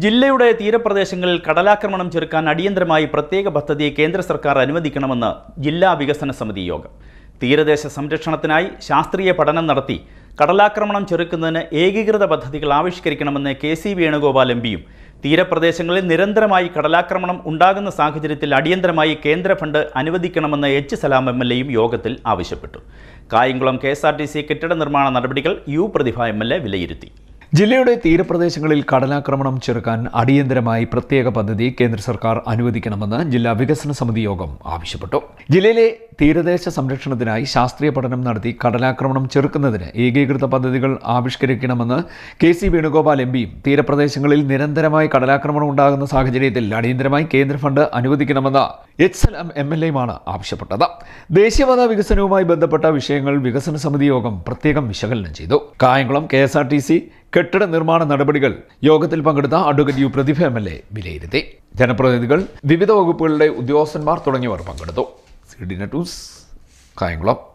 ജില്ലയുടെ തീരപ്രദേശങ്ങളിൽ കടലാക്രമണം ചെറുക്കാൻ അടിയന്തരമായി പ്രത്യേക പദ്ധതി കേന്ദ്ര സർക്കാർ അനുവദിക്കണമെന്ന് ജില്ലാ വികസന സമിതി യോഗം. തീരദേശ സംരക്ഷണത്തിനായി ശാസ്ത്രീയ പഠനം നടത്തി കടലാക്രമണം ചെറുക്കുന്നതിന് ഏകീകൃത പദ്ധതികൾ ആവിഷ്കരിക്കണമെന്ന് കെ സി വേണുഗോപാൽ എം പിയും തീരപ്രദേശങ്ങളിൽ നിരന്തരമായി കടലാക്രമണം ഉണ്ടാകുന്ന സാഹചര്യത്തിൽ അടിയന്തരമായി കേന്ദ്ര ഫണ്ട് അനുവദിക്കണമെന്ന് എച്ച് സലാം എം എൽ എയും യോഗത്തിൽ ആവശ്യപ്പെട്ടു. Kayamkulam K S R T C കെട്ടിട നിർമ്മാണ നടപടികൾ U Prathibha M L A വിലയിരുത്തി. ജില്ലയുടെ തീരപ്രദേശങ്ങളിൽ കടലാക്രമണം ചെറുക്കാൻ അടിയന്തരമായി പ്രത്യേക പദ്ധതി കേന്ദ്ര സർക്കാർ അനുവദിക്കണമെന്ന് ജില്ലാ വികസന സമിതി യോഗം ആവശ്യപ്പെട്ടു. ജില്ലയിലെ തീരദേശ സംരക്ഷണത്തിനായി ശാസ്ത്രീയ പഠനം നടത്തി കടലാക്രമണം ചെറുക്കുന്നതിന് ഏകീകൃത പദ്ധതികൾ ആവിഷ്കരിക്കണമെന്ന് കെ സി വേണുഗോപാൽ എം പിയും തീരപ്രദേശങ്ങളിൽ നിരന്തരമായി കടലാക്രമണം ഉണ്ടാകുന്ന സാഹചര്യത്തിൽ അടിയന്തരമായി കേന്ദ്ര ഫണ്ട് അനുവദിക്കണമെന്ന് എച്ച് സലാം എം എൽ എയുമാണ് ആവശ്യപ്പെട്ടത്. ദേശീയപാത വികസനവുമായി ബന്ധപ്പെട്ട വിഷയങ്ങൾ വികസന സമിതി യോഗം പ്രത്യേകം വിശകലനം ചെയ്തു. Kayamkulam K S R T C കെട്ടിട നിർമ്മാണ നടപടികൾ യോഗത്തിൽ പങ്കെടുത്ത advocate U Prathibha M L A വിലയിരുത്തി. ജനപ്രതിനിധികൾ വിവിധ വകുപ്പുകളുടെ ഉദ്യോഗസ്ഥന്മാർ തുടങ്ങിയവർ പങ്കെടുത്തു. സി ഡി നെറ്റൂസ് കായംകുളം.